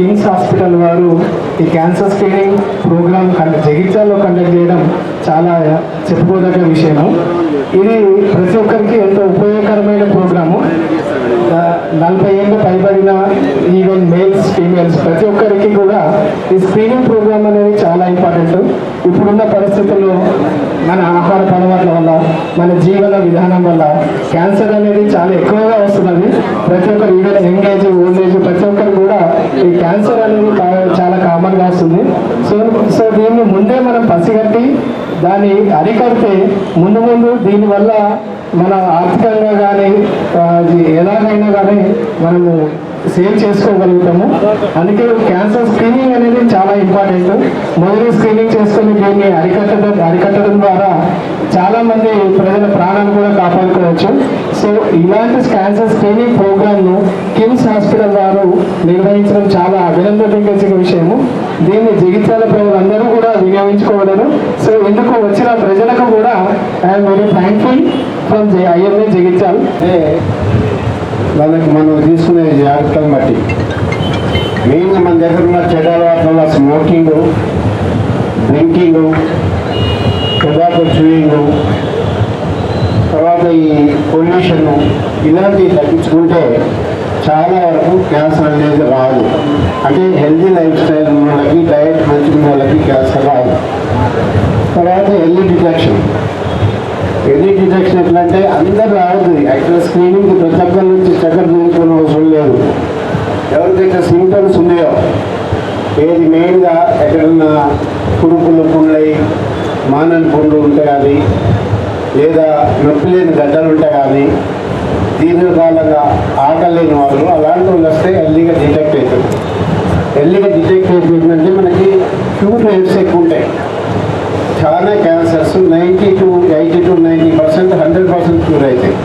KIMS hospital వారు ఈ cancer screening programme conduct జగిత్యాలలో కండక్ట్ చేయడం చాలా చెప్పుకోదగ్గ విషయము. ఇది ప్రతి ఒక్కరికి ఎంతో ఉపయోగకరమైన ప్రోగ్రాము. నలభై ఏళ్ళు పైబడిన ఈవెన్ మేల్స్ ఫీమేల్స్ ప్రతి ఒక్కరికి కూడా ఈ స్క్రీనింగ్ ప్రోగ్రామ్ అనేది చాలా ఇంపార్టెంట్. ఇప్పుడున్న పరిస్థితుల్లో మన ఆహార అలవాట్ల వల్ల మన జీవన విధానం వల్ల క్యాన్సర్ అనేది చాలా ఎక్కువగా వస్తున్నది. ప్రతి ఒక్కరు ఈవెన్ ఎంగేజ్ క్యాన్సర్ అనేది చాలా కామన్గా వస్తుంది. సో సో దీన్ని ముందే మనం పసిగట్టి దాన్ని అరికడితే ముందు ముందు దీనివల్ల మన ఆర్థికంగా కానీ ఎలాగైనా కానీ మనము సేవ్ చేసుకోగలుగుతాము. అందుకే క్యాన్సర్ స్క్రీనింగ్ అనేది చాలా ఇంపార్టెంట్. మొదటి స్క్రీనింగ్ చేసుకుని దీన్ని అరికట్టడం అరికట్టడం ద్వారా చాలా మంది ప్రజల ప్రాణాలు కూడా కాపాడుకోవచ్చు. సో ఇలాంటి క్యాన్సర్ స్క్రీనింగ్ ప్రోగ్రామ్ను కిమ్స్ హాస్పిటల్ వారు నిర్వహించడం చాలా అభినందనదగ్గ విషయము. దీన్ని జగిత్యాల ప్రజలందరూ కూడా వినియోగించుకోగలరు సో ఇందుకు వచ్చిన ప్రజలకు కూడా I'm very thankful from IMA Jagtial. వాళ్ళకి మనం తీసుకునే జాగ్రత్తలు బట్టి. మెయిన్గా మన దగ్గర ఉన్న చెడ్డ అలవాట్ల స్మోకింగ్ డ్రింకింగ్ టొబాకో చూయింగ్ తర్వాత ఈ పొల్యూషన్ ఇలాంటివి తగ్గించుకుంటే చాలా వరకు క్యాన్సర్ అనేది రాదు. అంటే హెల్దీ లైఫ్ స్టైల్ ఉన్న వాళ్ళకి డయట్ మంచి ఉన్న వాళ్ళకి క్యాన్సర్ రాదు. తర్వాత ఎర్లీ డిటెక్షన్ ఎర్లీ డిటెక్షన్ ఎట్లా అంటే అందరూ రావద్దు యాక్చువల్ స్క్రీనింగ్ ప్రతి ఒక్కరి నుంచి చక్కెర తీసుకోవడం అవసరం లేదు. ఎవరికైతే సింటమ్స్ ఉన్నాయో ఏది మెయిన్గా ఎక్కడన్నా కురుపులు పుండ్లై మానని పుండ్లు ఉంటాయి అది లేదా నొప్పి లేని గడ్డలు ఉంటే కానీ దీర్ఘకాలంగా ఆకలి లేని వాళ్ళు అలాంటి వాళ్ళు వస్తే ఎర్లీగా డిటెక్ట్ అవుతుంది. ఎర్లీగా డిటెక్ట్ అయిపోయిందంటే మనకి క్యూర్ రేట్స్ ఎక్కువ ఉంటాయి. చాలా cancers ninety to eighty to ninety percent hundred percent cure అవుతాయి.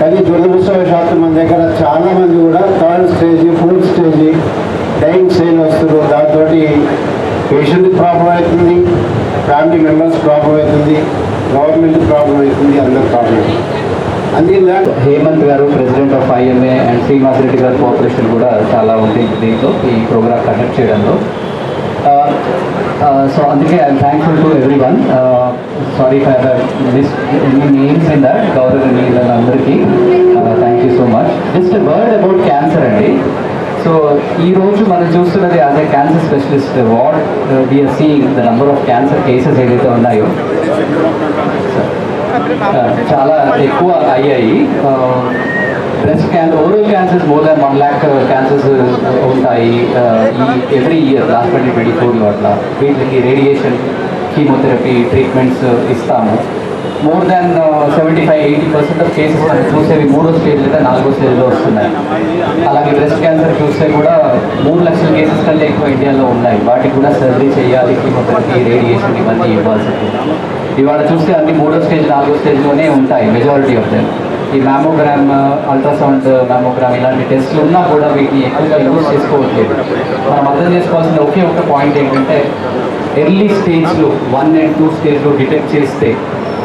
కానీ దురదృష్టవశాత్తు మన దగ్గర చాలామంది కూడా third stage fourth stage dying stage వస్తారు దాంతో పేషెంట్ ప్రాబ్లం అవుతుంది ఫ్యామిలీ మెంబర్స్ ప్రాబ్లం అవుతుంది గవర్నమెంట్ ప్రాబ్లం అవుతుంది అందరు ప్రాబ్లం అవుతుంది అందుకే హేమంత్ గారు president of IMA and Srinivas Reddy గారి కోఆపరేషన్ కూడా చాలా ఉంది దీంతో ఈ ప్రోగ్రామ్ కండక్ట్ చేయడంలో. సో అందుకే I'm thankful to everyone sorry for miss any names in that గౌరవనీయులందరికీ thank you so much just word about cancer అండి. సో ఈ రోజు మనం చూస్తున్నది అదే cancer specialist what we are seeing the number of cancer cases ఏదైతే ఉన్నాయో. ఆ, చాలా ఎక్కువ అయ్యాయి. Breast cancer oral cancers more than one lakh cancers ఉంటాయి. ఈ every year last twenty twenty ఫోర్లో అట్లా వీటికి రేడియేషన్ కీమోథెరపీ ట్రీట్మెంట్స్ ఇస్తాము. More than seventy five eighty percent of cases మనం చూసేవి మూడో స్టేజ్ లేదా నాలుగో స్టేజ్లో వస్తున్నాయి. అలాగే బ్రెస్ట్ క్యాన్సర్ చూస్తే కూడా మూడు లక్షల కేసెస్ కంటే ఎక్కువ ఇండియాలో ఉన్నాయి. వాటికి కూడా సర్జరీ చేయాలి కీమోథెరపీ రేడియేషన్ ఇవన్నీ ఇవ్వాల్సి ఉంటుంది. ఇవాళ చూస్తే అన్ని మూడో స్టేజ్ నాలుగో స్టేజ్లోనే ఉంటాయి మెజారిటీ ఆఫ్ దెమ్ ఈ మ్యామోగ్రామ్ అల్ట్రాసౌండ్ మ్యామోగ్రామ్ ఇలాంటి టెస్ట్లు ఉన్నా కూడా వీటిని ఎక్కువగా యూజ్ చేసుకోవట్లేదు. మనం అర్థం చేసుకోవాల్సిన ఒకే ఒక పాయింట్ ఏంటంటే ఎర్లీ స్టేజ్లో వన్ అండ్ టూ స్టేజ్లో డిటెక్ట్ చేస్తే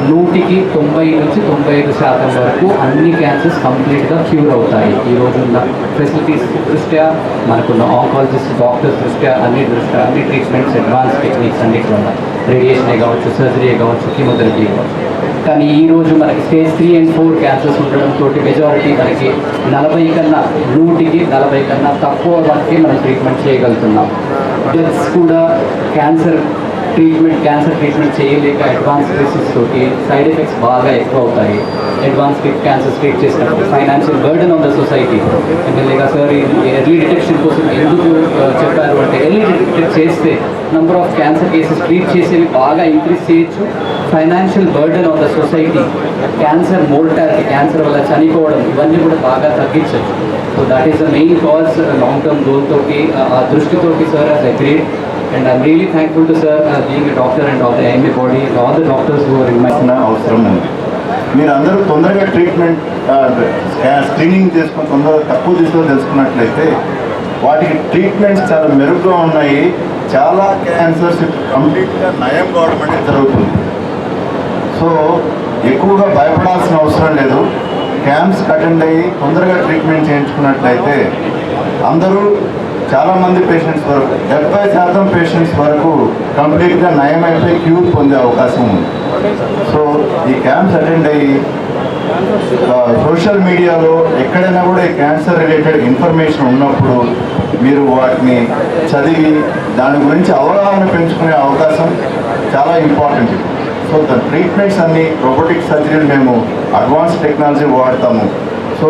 నూటికి తొంభై నుంచి తొంభై ఐదు శాతం వరకు అన్ని క్యాన్సర్స్ కంప్లీట్గా క్యూర్ అవుతాయి. ఈ రోజున్న ఫెసిలిటీస్ దృష్ట్యా మనకున్న ఆంకాలజిస్ట్ డాక్టర్స్ దృష్ట్యా అన్ని దృష్ట్యా అన్ని ట్రీట్మెంట్స్ అడ్వాన్స్ టెక్నిక్స్ అన్నిటి ఉన్నాయి రేడియేషనే కావచ్చు సర్జరీయే కావచ్చు కీమోథెరపీ కావచ్చు. కానీ ఈ రోజు మనకి stage three and four cancers ఉండడంతో మెజారిటీ మనకి నలభై కన్నా నూటికి నలభై కన్నా తక్కువ వరకే మనం ట్రీట్మెంట్ చేయగలుగుతున్నాం. డెత్స్ కూడా క్యాన్సర్ ట్రీట్మెంట్ క్యాన్సర్ ట్రీట్మెంట్ చేయలేక అడ్వాన్స్ కేసెస్ తోటి సైడ్ ఎఫెక్ట్స్ బాగా ఎక్కువ అవుతాయి అడ్వాన్స్ క్యాన్సర్ ట్రీట్ చేసినప్పుడు financial burden on the society ఎమ్మెల్యేగా సార్ ఎర్లీ డిటెక్షన్ కోసం ఎందుకు చెప్పారు అంటే ఎర్లీ డిటెక్ట్ చేస్తే number of cancer cases treat చేసేవి బాగా ఇంక్రీజ్ చేయొచ్చు. Financial burden on the society cancer mortality cancer వల్ల చనిపోవడం ఇవన్నీ కూడా బాగా తగ్గించవచ్చు so that is the main cause long term goal తోటి ఆ- దృష్టితోటి sir as agreed and I'm really thankful to sir being doctor and all the IMA body all the doctors who are in my అవసరం ఉంది. మీరు అందరూ తొందరగా treatment screening చేసుకొని తొందరగా తక్కువ తీసుకొని తెలుసుకున్నట్లయితే వాటికి ట్రీట్మెంట్స్ చాలా మెరుగ్గా ఉన్నాయి. చాలా క్యాన్సర్స్ కంప్లీట్గా నయం కావడం అనేది జరుగుతుంది. సో ఎక్కువగా భయపడాల్సిన అవసరం లేదు. క్యాంప్స్ అటెండ్ అయ్యి తొందరగా ట్రీట్మెంట్ చేయించుకున్నట్లయితే అందరూ చాలా మంది పేషెంట్స్ వరకు డెబ్బై శాతం పేషెంట్స్ వరకు కంప్లీట్గా నయమైపోయి క్యూర్ పొందే అవకాశం ఉంది. సో ఈ క్యాంప్స్ అటెండ్ అయ్యి సోషల్ మీడియాలో ఎక్కడైనా కూడా ఈ క్యాన్సర్ రిలేటెడ్ ఇన్ఫర్మేషన్ ఉన్నప్పుడు మీరు వాటిని చదివి దాని గురించి అవగాహన పెంచుకునే అవకాశం చాలా ఇంపార్టెంట్ సో దాని ట్రీట్మెంట్స్ అన్ని రోబోటిక్ సర్జరీలు మేము అడ్వాన్స్ టెక్నాలజీ వాడతాము. సో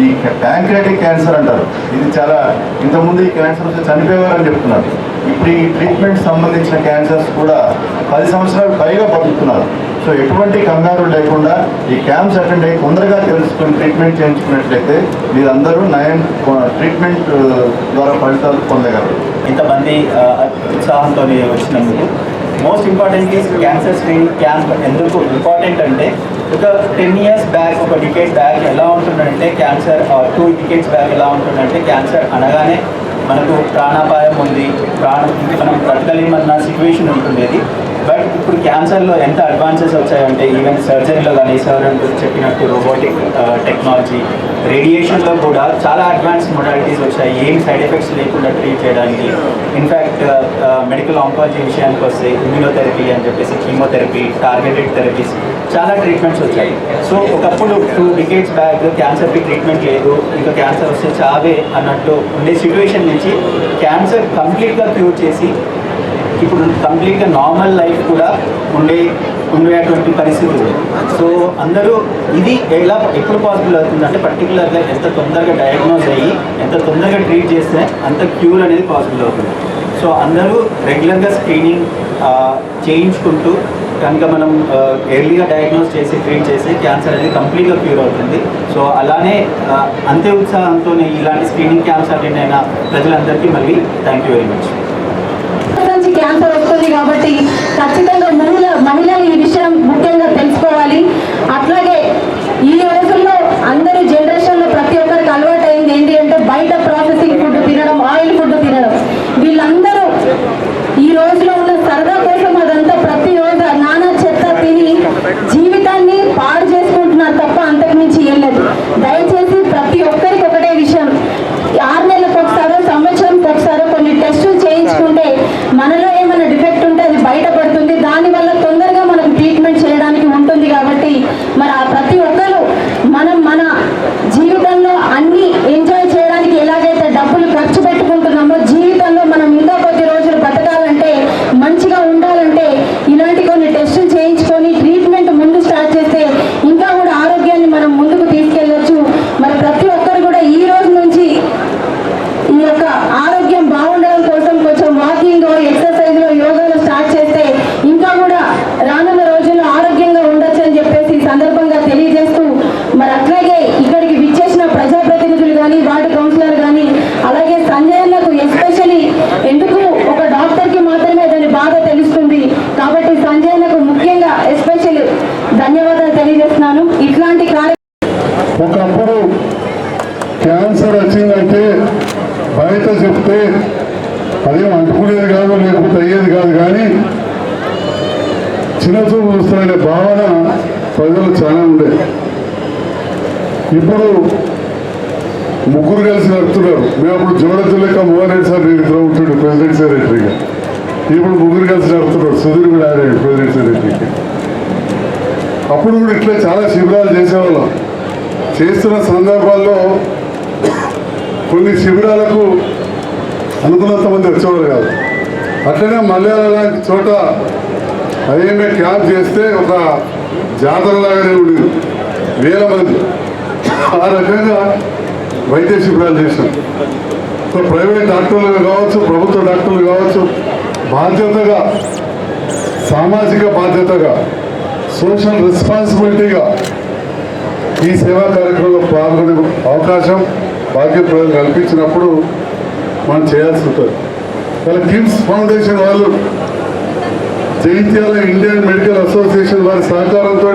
ఈ ప్యాంక్రియాటిక్ క్యాన్సర్ అంటారు. ఇది చాలా ఇంతకుముందు ఈ క్యాన్సర్ వచ్చి చనిపోయేవారని చెప్తున్నారు. ఇప్పుడు ఈ ట్రీట్మెంట్ సంబంధించిన క్యాన్సర్స్ కూడా పది సంవత్సరాలు పైగా బతుకుతున్నారు. సో ఎటువంటి కంగారు లేకుండా ఈ క్యాంప్స్ అటెండ్ అయ్యి తొందరగా తెలుసుకుని ట్రీట్మెంట్ చేయించుకున్నట్లయితే మీరందరూ నయం ట్రీట్మెంట్ ద్వారా ఫలితాలు పొందగలరు. ఇంతమంది ఉత్సాహంతో వచ్చినందుకు. Most important cancer screening camp ఎందుకు ఇంపార్టెంట్ అంటే ఒక టెన్ ఇయర్స్ బ్యాక్ ఒక డికేట్ బ్యాక్ ఎలా ఉంటుందంటే క్యాన్సర్ టూ డికేట్స్ బ్యాక్ ఎలా ఉంటుందంటే క్యాన్సర్ అనగానే మనకు ప్రాణాపాయం ఉంది. ప్రాణం మనం బ్రతకలేమన్న సిచ్యువేషన్ ఉంటుండేది. బట్ ఇప్పుడు క్యాన్సర్లో ఎంత అడ్వాన్సెస్ వచ్చాయంటే ఈవెన్ సర్జరీలో కానీ సార్ అంటూ చెప్పినట్టు రోబోటిక్ టెక్నాలజీ రేడియేషన్లో కూడా చాలా అడ్వాన్స్ మొడాలిటీస్ వచ్చాయి. ఏం సైడ్ ఎఫెక్ట్స్ లేకుండా ట్రీట్ చేయడానికి. ఇన్ఫ్యాక్ట్ మెడికల్ ఆంకాలజీ విషయానికి వస్తే ఇమ్యూనోథెరపీ అని చెప్పేసి కీమోథెరపీ టార్గెటెడ్ థెరపీస్ చాలా ట్రీట్మెంట్స్ వచ్చాయి. సో ఒకప్పుడు టూ డికేట్స్ బ్యాక్ క్యాన్సర్కి ట్రీట్మెంట్ లేదు. ఇంకా క్యాన్సర్ వస్తే చావే అన్నట్టు ఉండే సిచ్యువేషన్ నుంచి క్యాన్సర్ కంప్లీట్గా క్యూర్ చేసి ఇప్పుడు కంప్లీట్గా నార్మల్ లైఫ్ కూడా ఉండే ఉండేటువంటి పరిస్థితి ఉంది. సో అందరూ ఇది ఎలా ఎప్పుడు పాసిబుల్ అవుతుంది అంటే పర్టికులర్గా ఎంత తొందరగా డయాగ్నోజ్ అయ్యి ఎంత తొందరగా ట్రీట్ చేస్తే అంత క్యూర్ అనేది పాసిబుల్ అవుతుంది. సో అందరూ రెగ్యులర్గా స్క్రీనింగ్ చేయించుకుంటూ కనుక మనం ఎర్లీగా డయాగ్నోస్ చేసి ట్రీట్ చేసి క్యాన్సర్ అనేది కంప్లీట్గా క్యూర్ అవుతుంది. సో అలానే అంతే ఉత్సాహంతో ఇలాంటి స్క్రీనింగ్ క్యాంప్స్ అటెండ్ అయిన ప్రజలందరికీ మళ్ళీ thank you very much cancer వస్తుంది కాబట్టి ఖచ్చితంగా మహిళ మహిళలు ఈ విషయం ముఖ్యంగా తెలుసుకోవాలి. అట్లాగే ఈ రోజుల్లో అందరి జనరేషన్లో ప్రతి ఒక్కరికి అలవాటు అయింది ఏంటి అంటే బయట ప్రాసెసింగ్ ఫుడ్ తినడం ఆయిల్ ఫుడ్ తినడం వీళ్ళందరూ ఈ రోజులో ఉన్న సరదా కోసం అదంతా ప్రతి రోజు ఆ నానా చెత్త తిని జీవితాన్ని పాడు చేసుకుంటున్నారు తప్ప అంతకు మించి ఏం లేదు దయచేసి ప్రతి ఒక్కరికి ఒకటే విషయం ఆరు నెలలకు ఒకసారో సంవత్సరంకి ఒకసారో కొన్ని టెస్టులు చేయించుకుంటే మనలో ఏమైనా డిఫెక్ట్ ఉంటే అది బయటపడుతుంది దానివల్ల తొందరగా మనం ట్రీట్మెంట్ చేయడానికి ఉంటుంది కాబట్టి మరి ఆ ప్రతి ఒక్కరు మనం మన జీవితంలో అన్ని ఎంజాయ్ చేయడానికి ఎలాగైతే డబ్బులు ఖర్చు పెట్టుకుంటున్నామో జీవితంలో మనం ఇంకా కొద్ది రోజులు బతకాలంటే మంచిగా ఉండాలంటే ఇలాంటి కొన్ని టెస్టులు చేయించుకొని ట్రీట్మెంట్ ముందు స్టార్ట్ చేస్తే ఇంకా కూడా ఆరోగ్యాన్ని మనం ముందుకు తీసుకెళ్ళొచ్చు మరి ప్రతి ఒక్కరు కూడా ఈ రోజు నుంచి ఈ యొక్క ఆరోగ్యం బాగుండడం కోసం కొంచెం వాకింగ్ ఎక్సర్సైజ్లో యోగాలు స్టార్ట్ చేస్తే ఇంకా కూడా రానున్న రోజుల్లో ఆరోగ్యంగా ఉండొచ్చు అని చెప్పేసి ఈ సందర్భంగా తెలియజేస్తూ మరి అట్లాగే ఇక్కడికి విచ్చేసిన ప్రజాప్రతినిధులు కానీ వార్డు కౌన్సిలర్ కానీ అలాగే సంజయన్నకు ఎస్పెషలీ ఎందుకు ఒక డాక్టర్కి మాత్రమే దాని బాధ తెలుస్తుంది కాబట్టి సంజయన్నకు ముఖ్యంగా ఎస్పెషల్ ధన్యవాదాలు తెలియజేస్తున్నాను ఇట్లాంటి కార్య ఒకప్పుడు క్యాన్సర్ వచ్చిందంటే బయట చెప్తే అదేం అంటుకునేది కాదు లేకపోతే అయ్యేది కాదు కానీ చిన్న చూపు చూస్తున్న భావన ప్రజలు చాలా ఉండే. ఇప్పుడు ముగ్గురు కలిసి నడుపుతున్నారు. మేము అప్పుడు జోడద్దు లెక్క మోహన్ సార్ నేను ఇద్దరు ఉంటుండే ప్రెసిడెంట్ సెక్రటరీగా. ఇప్పుడు ముగ్గురు కలిసి నడుపుతున్నారు సుధీర్ కూడా ఆడాడు ప్రెసిడెంట్ సెక్రటరీకి. అప్పుడు కూడా ఇట్లా చాలా శిబిరాలు చేసేవాళ్ళం. చేస్తున్న సందర్భాల్లో కొన్ని శిబిరాలకు అనుకున్నంత మంది వచ్చేవారు కాదు. అట్లనే మలయాళ లాంటి చోట అదేమే క్యాంప్ చేస్తే ఒక జాతరలాగానే ఉండేది. వేల మంది. ఆ రకంగా వైద్య శిబిరాలు చేశాం. సో ప్రైవేట్ డాక్టర్లు కావచ్చు ప్రభుత్వ డాక్టర్లు కావచ్చు బాధ్యతగా సామాజిక బాధ్యతగా సోషల్ రెస్పాన్సిబిలిటీగా ఈ సేవా కార్యక్రమంలో పాల్గొనే అవకాశం భాగ్యం కల్పించినప్పుడు మనం చేయాల్సి ఉంటుంది. వాళ్ళ కిమ్స్ ఫౌండేషన్ వాళ్ళు జైత్యాల ఇండియన్ మెడికల్ అసోసియేషన్ వారి సహకారంతో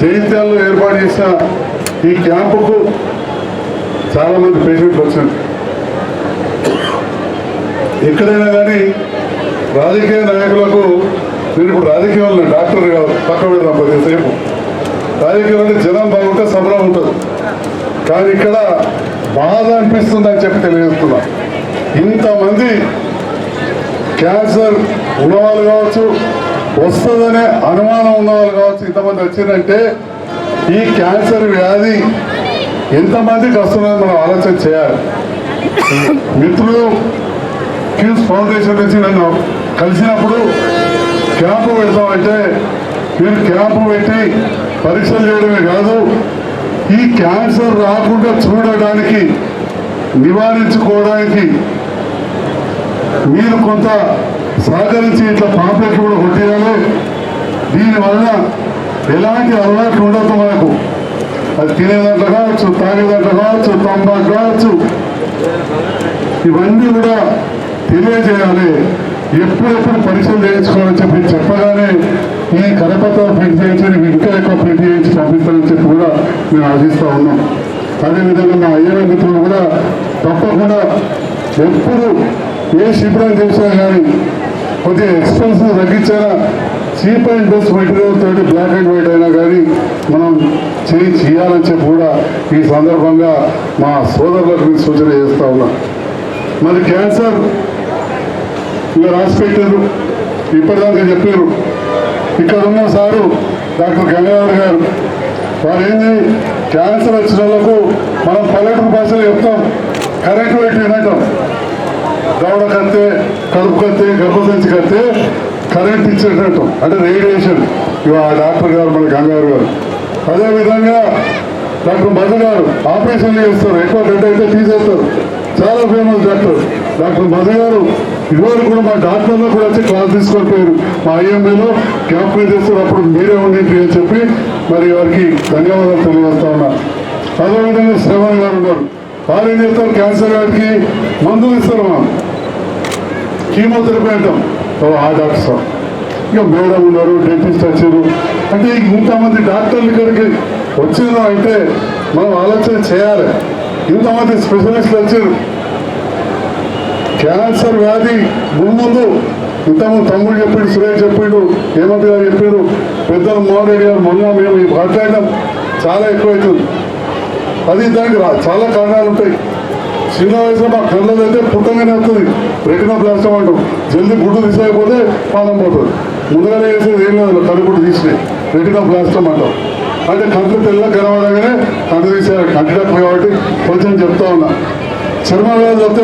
జైత్యాల్లో ఏర్పాటు చేసిన ఈ క్యాంపుకు చాలామంది పేషెంట్లు వచ్చారు. ఎక్కడైనా కానీ రాజకీయ నాయకులకు నేను ఇప్పుడు రాజకీయంలో డాక్టర్ కాదు పక్క పెడదాం కొద్దిసేపు. రాజకీయం అంటే జనం బాగుంటే సంబరం ఉంటుంది. కానీ ఇక్కడ బాధ అనిపిస్తుందని చెప్పి తెలియజేస్తున్నా. ఇంతమంది క్యాన్సర్ ఉన్నవాళ్ళు కావచ్చు వస్తుందనే అనుమానం ఉన్నవాళ్ళు కావచ్చు ఇంతమంది వచ్చిందంటే ఈ క్యాన్సర్ వ్యాధి ఎంతమందికి వస్తుందని మనం ఆలోచన చేయాలి. మిత్రులు క్యూస్ ఫౌండేషన్ నుంచి నన్ను కలిసినప్పుడు క్యాంపు పెడతామంటే మీరు క్యాంపు పెట్టి పరీక్షలు చేయడమే కాదు ఈ క్యాన్సర్ రాకుండా చూడడానికి నివారించుకోవడానికి మీరు కొంత సహకరించి ఇట్లా పాంప్లెట్లు కూడా కొట్టేయాలి. దీనివల్ల ఎలాంటి అలవాట్లు ఉండదు మనకు. అది తినేదంట కావచ్చు తాగేదంట కావచ్చు తంబాకు కావచ్చు. ఇవన్నీ కూడా తెలియజేయాలి. ఎప్పుడెప్పుడు పరీక్షలు చేయించుకోవాలని చెప్పి చెప్పగానే ఈ కరపత్ర ప్రింట్ చేయించి ఇంకా ఎక్కువ ప్రింట్ చేయించి పంపిస్తానని చెప్పి కూడా మేము ఆశిస్తూ ఉన్నాం. అదేవిధంగా మా అయ్యన్న మిత్రులు కూడా తప్పకుండా ఎప్పుడు ఏ శిబిరం చేసినా కానీ కొద్దిగా ఎక్స్పెన్సివ్ తగ్గించారా చీప్ అండ్ బెస్ట్ మెటీరియల్ తోటి బ్లాక్ అండ్ వైట్ అయినా కానీ మనం చేయి చేయాలని చెప్పి కూడా ఈ సందర్భంగా మా సోదరులకు నేను సూచన చేస్తా ఉన్నా. మరి క్యాన్సర్ ఇలా రాసి పెట్టారు. ఇప్పటిదాకా చెప్పారు. ఇక్కడ ఉన్న సారు డాక్టర్ గంగాధర్ గారు. వారు ఏంది? క్యాన్సర్ వచ్చిన వాళ్ళకు మనం పల్లెటూరు భాషలో చెప్తాం. కరెక్ట్ వైట్ వినటం దవడ కత్తే కడుపు కత్తే గర్భసంచి కత్తే కరెంట్ ఇచ్చేటట్టు అంటే రేడియేషన్ ఇవా ఆ డాక్టర్ గారు మన గంగారు గారు. అదేవిధంగా డాక్టర్ మధు గారు ఆపరేషన్ చేస్తారు. ఎక్కువ గడ్డ అయితే తీసేస్తారు. చాలా ఫేమస్ డాక్టర్. డాక్టర్ మధు గారు ఇవాళ కూడా మా డాక్టర్లో కూడా వచ్చి క్లాస్ తీసుకొని పోయారు మా ఐఎంఏలో క్యాంప్ చేస్తారు అప్పుడు మీరే ఉండింది అని చెప్పి మరి వారికి ధన్యవాదాలు తెలియజేస్తా ఉన్నా. అదేవిధంగా శ్రవణ్ గారు ఉన్నారు. వారు ఏం క్యాన్సర్ వారికి మందులు ఇస్తారు మనం కీమోథెరపీ అంటాం. ఆ డాక్టర్స్ సార్. ఇక మేడం ఉన్నారు డెంటిస్ట్ వచ్చారు. అంటే ఇంతమంది డాక్టర్లు ఇక్కడికి వచ్చిందో అంటే మనం ఆలోచన చేయాలి. ఇంతమంది స్పెషలిస్టులు వచ్చారు. క్యాన్సర్ వ్యాధి ముందు ఇంతకుముందు తమ్ముడు చెప్పిండు సురేష్ చెప్పిండు హేమంత్ గారు చెప్పిండు పెద్దలు మోహన్ రెడ్డి గారు మొన్న మేము మాట్లాడడం చాలా ఎక్కువైతుంది. అది దానికి చాలా కారణాలు ఉంటాయి. చిన్న వయసులో మా కళ్ళది అయితే పుట్టంగానే వస్తుంది. రెటినా ప్లాస్టమ్ అంటాం. జల్దీ గుడ్డు తీసేయకపోతే పాదం పోతుంది. ముందుగానే వేసేది ఏం లేదు కళ్ళు గుడ్డు తీసినాయి. రెటినా ప్లాస్టమ్ అంటాం. అంటే కంట్లు తెల్ల కనబడగానే కంటి తీసేయాలి. కంటి డాక్టర్ కాబట్టి కొంచెం చెప్తా ఉన్నా. చర్మ వ్యాధి వస్తే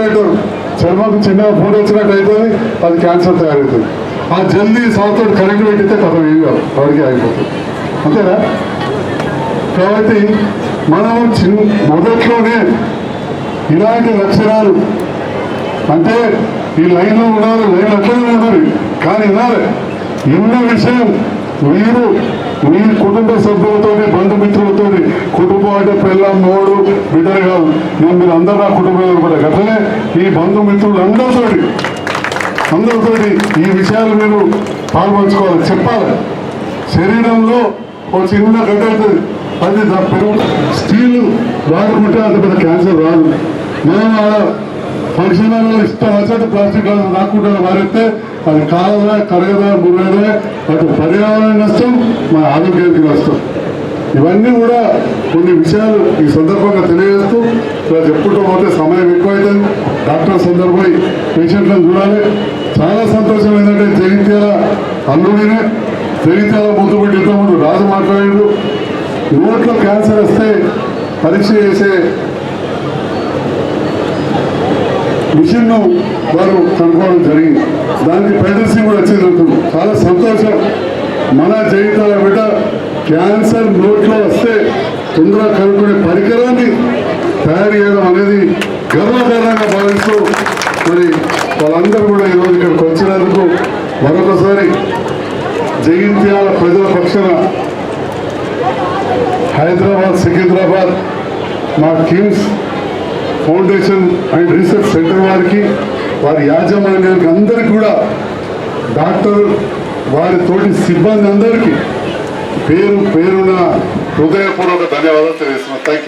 చర్మకు చిన్న పూట వచ్చినట్టు అవుతుంది అది క్యాన్సర్ తయారవుతుంది. ఆ జల్దీ సాగుతో కరెంట్ పెట్టితే కథ ఏం కాదు. వాడికి ఆగిపోతుంది అంతేనా? కాబట్టి మనం చిన్న మొదట్లోనే ఇలాంటి లక్షణాలు. అంటే ఈ లైన్లో ఉండాలి లైన్ అట్లనే ఉండాలి. కానీ వినాలి. ఎన్నో విషయం మీరు మీ కుటుంబ సభ్యులతో బంధుమిత్రులతో కుటుంబం అంటే పిల్ల మోడు బిడ్డలు కాదు నేను మీరు అందరూ నా కుటుంబంలో కూడా అట్లనే ఈ బంధుమిత్రులు అందరితో అందరితో ఈ విషయాలు మీరు పాల్పంచుకోవాలి. చెప్పాలి. శరీరంలో ఒక చిన్న గడ్డ అవుతుంది. అది దా- స్టీల్ వాడుకుంటే అంత పెద్ద క్యాన్సర్ రాదు. మనం ఫంక్షన్ హాల్లో ఇష్టం వచ్చేది ప్లాస్టిక్ రాకుండా మారితే అది కాలదా కరగదా మురగదా? అటు పర్యావరణ నష్టం మన ఆరోగ్యానికి నష్టం. ఇవన్నీ కూడా కొన్ని విషయాలు ఈ సందర్భంగా తెలియజేస్తూ ఇలా చెప్పుకుంటూ పోతే సమయం ఎక్కువైతుంది. డాక్టర్ సందర్భమై పేషెంట్లను చూడాలి. చాలా సంతోషం ఏంటంటే జగిత్యాల అల్లుడినే జగిత్యాల ముందు పెట్టి ఇంతకుముందు రాజు మాట్లాడాడు. నోట్లో క్యాన్సర్ వస్తే పరీక్ష చేసే మిషన్ను వారు కనుక్కోవడం జరిగింది. దానికి పెడల్సీ కూడా వచ్చింది చాలా సంతోషం. మన జయితాల బిడ్డ క్యాన్సర్ నోట్లో వస్తే తొందరగా కనుక్కునే పరికరాన్ని తయారు చేయడం అనేది గర్వకారణంగా భావిస్తూ మరి వాళ్ళందరూ కూడా ఈరోజు ఇక్కడికి వచ్చినందుకు మరొకసారి జగిత్యాల ప్రజల పక్షాన హైదరాబాద్ సికింద్రాబాద్ మా KIMS foundation and research centre వారికి వారి యాజమాన్యానికి అందరికీ కూడా డాక్టర్ వారి తోటి సిబ్బంది అందరికీ పేరు పేరున హృదయపూర్వక ధన్యవాదాలు తెలియజేస్తున్నాను. థ్యాంక్